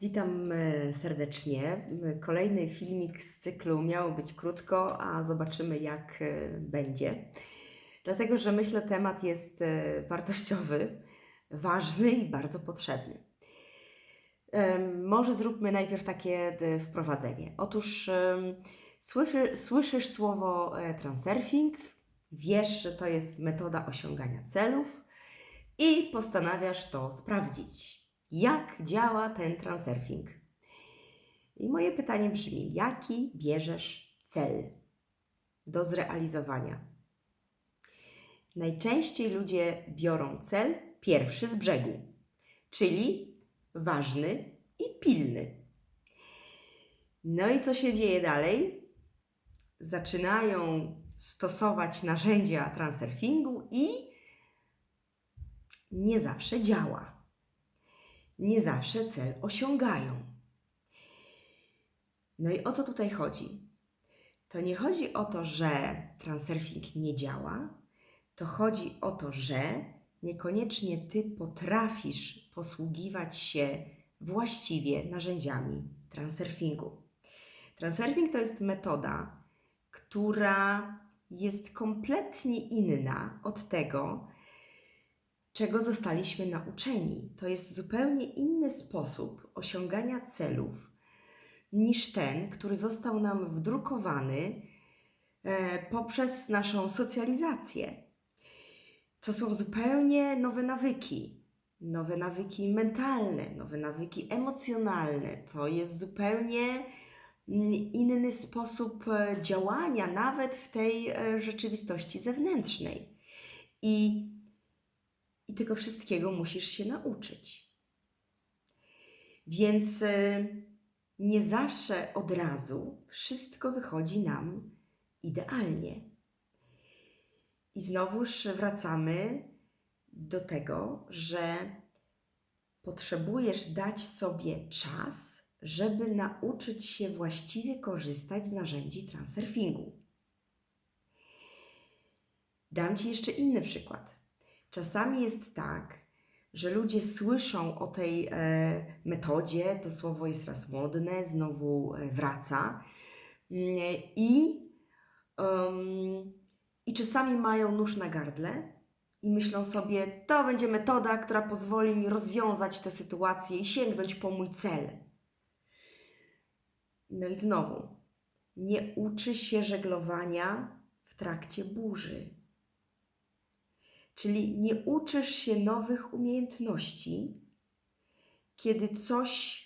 Witam e, serdecznie. Kolejny filmik z cyklu miało być krótko, a zobaczymy jak e, będzie. Dlatego, że myślę, temat jest e, wartościowy, ważny i bardzo potrzebny. Może zróbmy najpierw takie wprowadzenie. Otóż słyszysz, słyszysz słowo transurfing, wiesz, że to jest metoda osiągania celów i postanawiasz to sprawdzić jak działa ten transurfing. I moje pytanie brzmi: jaki bierzesz cel do zrealizowania? Najczęściej ludzie biorą cel pierwszy z brzegu, czyli ważny i pilny. No i co się dzieje dalej? Zaczynają stosować narzędzia transurfingu i nie zawsze działa nie zawsze cel osiągają. No i o co tutaj chodzi? To nie chodzi o to, że transurfing nie działa, to chodzi o to, że niekoniecznie ty potrafisz posługiwać się właściwie narzędziami transurfingu. Transurfing to jest metoda, która jest kompletnie inna od tego, czego zostaliśmy nauczeni. To jest zupełnie inny sposób osiągania celów niż ten, który został nam wdrukowany e, poprzez naszą socjalizację. To są zupełnie nowe nawyki, nowe nawyki mentalne, nowe nawyki emocjonalne. To jest zupełnie mm, inny sposób e, działania, nawet w tej e, rzeczywistości zewnętrznej. I i tego wszystkiego musisz się nauczyć. Więc y, nie zawsze od razu wszystko wychodzi nam idealnie. I znowuż wracamy do tego, że potrzebujesz dać sobie czas, żeby nauczyć się właściwie korzystać z narzędzi transurfingu. Dam Ci jeszcze inny przykład. Czasami jest tak, że ludzie słyszą o tej e, metodzie, to słowo jest raz modne, znowu e, wraca mm, i, um, i czasami mają nóż na gardle i myślą sobie, to będzie metoda, która pozwoli mi rozwiązać tę sytuację i sięgnąć po mój cel. No i znowu, nie uczy się żeglowania w trakcie burzy. Czyli nie uczysz się nowych umiejętności, kiedy coś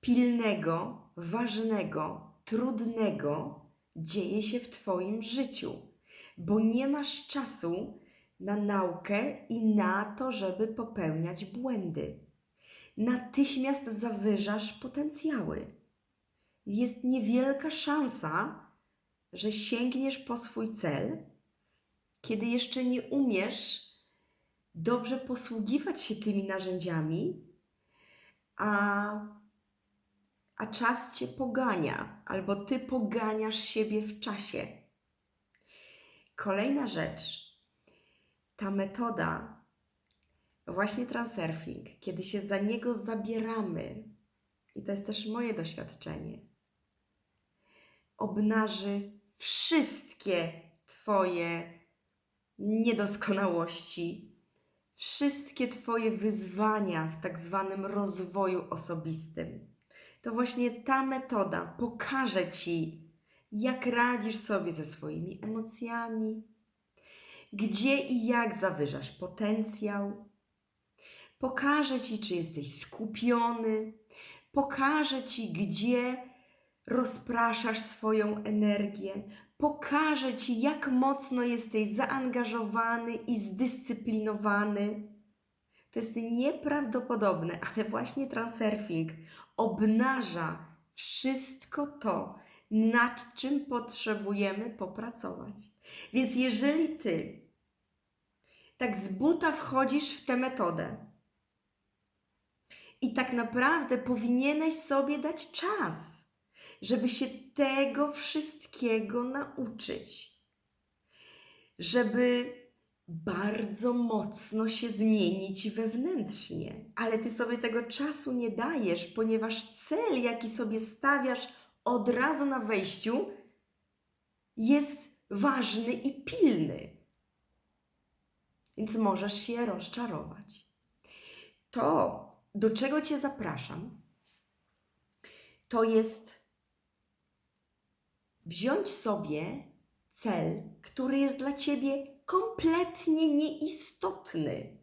pilnego, ważnego, trudnego dzieje się w Twoim życiu, bo nie masz czasu na naukę i na to, żeby popełniać błędy. Natychmiast zawyżasz potencjały. Jest niewielka szansa, że sięgniesz po swój cel kiedy jeszcze nie umiesz dobrze posługiwać się tymi narzędziami, a, a czas cię pogania, albo ty poganiasz siebie w czasie. Kolejna rzecz. Ta metoda, właśnie transurfing, kiedy się za niego zabieramy, i to jest też moje doświadczenie, obnaży wszystkie Twoje niedoskonałości, wszystkie Twoje wyzwania w tak zwanym rozwoju osobistym. To właśnie ta metoda pokaże Ci, jak radzisz sobie ze swoimi emocjami, gdzie i jak zawyżasz potencjał. Pokaże Ci, czy jesteś skupiony, pokaże Ci, gdzie rozpraszasz swoją energię, pokaże Ci, jak mocno jesteś zaangażowany i zdyscyplinowany. To jest nieprawdopodobne, ale właśnie transurfing obnaża wszystko to, nad czym potrzebujemy popracować. Więc jeżeli Ty tak z buta wchodzisz w tę metodę i tak naprawdę powinieneś sobie dać czas, żeby się tego wszystkiego nauczyć, żeby bardzo mocno się zmienić wewnętrznie, ale ty sobie tego czasu nie dajesz, ponieważ cel, jaki sobie stawiasz od razu na wejściu, jest ważny i pilny. Więc możesz się rozczarować. To, do czego Cię zapraszam, to jest wziąć sobie cel, który jest dla Ciebie kompletnie nieistotny.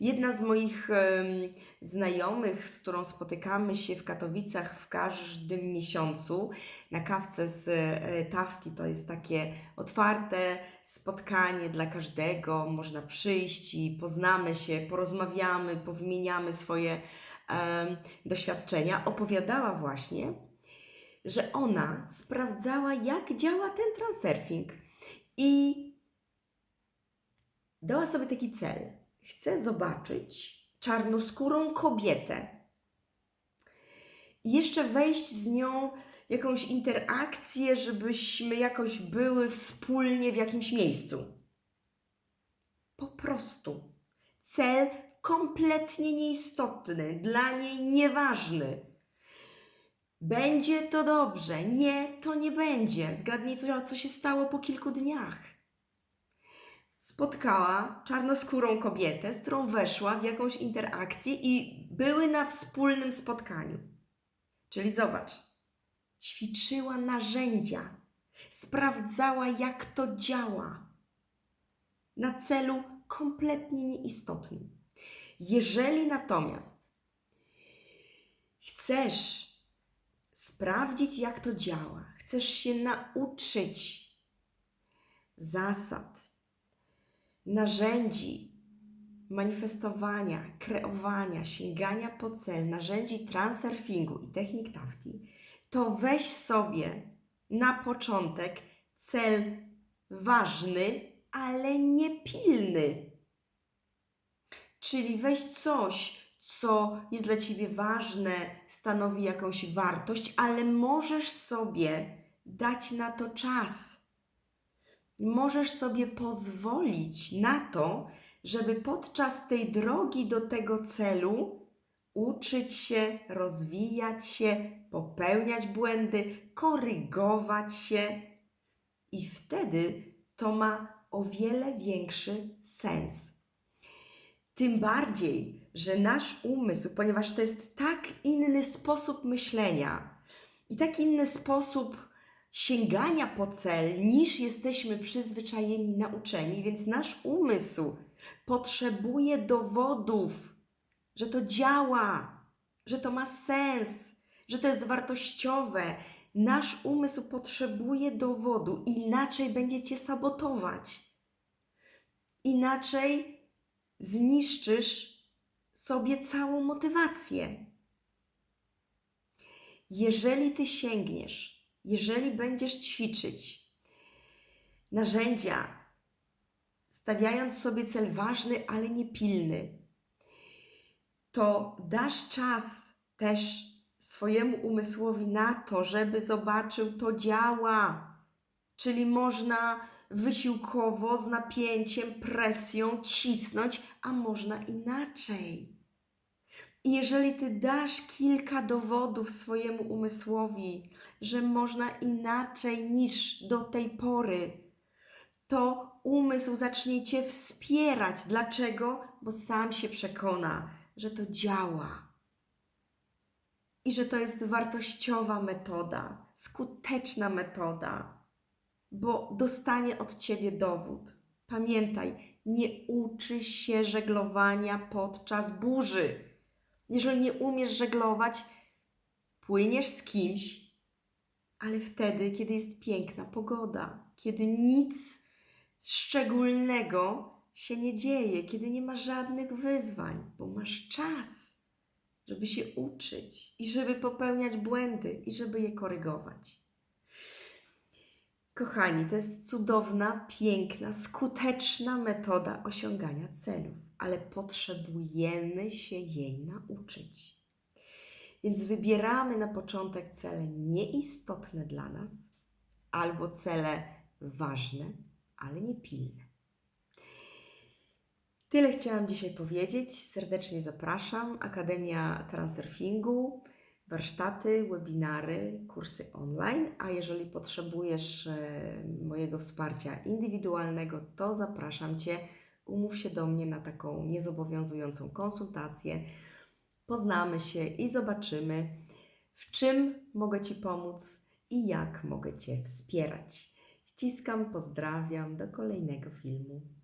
Jedna z moich em, znajomych, z którą spotykamy się w Katowicach w każdym miesiącu na kawce z e, Tafti, to jest takie otwarte spotkanie dla każdego. Można przyjść i poznamy się, porozmawiamy, powymieniamy swoje doświadczenia. Opowiadała właśnie, że ona sprawdzała, jak działa ten transurfing i dała sobie taki cel. Chcę zobaczyć czarnoskórą kobietę i jeszcze wejść z nią jakąś interakcję, żebyśmy jakoś były wspólnie w jakimś miejscu. Po prostu. Cel kompletnie nieistotny, dla niej nieważny. Będzie to dobrze, nie, to nie będzie. Zgadnij, co, się stało po kilku dniach spotkała czarnoskórą kobietę, z którą weszła w jakąś interakcję i były na wspólnym spotkaniu. Czyli zobacz, ćwiczyła narzędzia, sprawdzała, jak to działa, na celu kompletnie nieistotnym. Jeżeli natomiast chcesz sprawdzić, jak to działa, chcesz się nauczyć zasad, narzędzi manifestowania, kreowania, sięgania po cel, narzędzi transurfingu i technik tafti, to weź sobie na początek cel ważny, ale niepilny. Czyli weź coś, co jest dla ciebie ważne, stanowi jakąś wartość, ale możesz sobie dać na to czas możesz sobie pozwolić na to, żeby podczas tej drogi do tego celu uczyć się, rozwijać się, popełniać błędy, korygować się. I wtedy to ma o wiele większy sens. Tym bardziej, że nasz umysł, ponieważ to jest tak inny sposób myślenia i tak inny sposób sięgania po cel, niż jesteśmy przyzwyczajeni, nauczeni, więc nasz umysł potrzebuje dowodów, że to działa, że to ma sens, że to jest wartościowe. Nasz umysł potrzebuje dowodu, inaczej będzie cię sabotować. Inaczej zniszczysz sobie całą motywację. Jeżeli ty sięgniesz jeżeli będziesz ćwiczyć narzędzia, stawiając sobie cel ważny, ale nie pilny, to dasz czas też swojemu umysłowi na to, żeby zobaczył, to działa. Czyli można wysiłkowo, z napięciem, presją cisnąć, a można inaczej. I jeżeli ty dasz kilka dowodów swojemu umysłowi, że można inaczej niż do tej pory, to umysł zacznie cię wspierać. Dlaczego? Bo sam się przekona, że to działa. I że to jest wartościowa metoda, skuteczna metoda, bo dostanie od ciebie dowód. Pamiętaj, nie uczy się żeglowania podczas burzy jeżeli nie umiesz żeglować, płyniesz z kimś, ale wtedy, kiedy jest piękna pogoda, kiedy nic szczególnego się nie dzieje, kiedy nie ma żadnych wyzwań, bo masz czas, żeby się uczyć i żeby popełniać błędy i żeby je korygować. Kochani, to jest cudowna, piękna, skuteczna metoda osiągania celów, ale potrzebujemy się jej nauczyć. Więc wybieramy na początek cele nieistotne dla nas albo cele ważne, ale niepilne. Tyle chciałam dzisiaj powiedzieć. Serdecznie zapraszam. Akademia Transurfingu, warsztaty, webinary, kursy online. A jeżeli potrzebujesz e, mojego wsparcia indywidualnego, to zapraszam Cię. Umów się do mnie na taką niezobowiązującą konsultację. Poznamy się i zobaczymy, w czym mogę Ci pomóc i jak mogę Cię wspierać. Ściskam, pozdrawiam, do kolejnego filmu.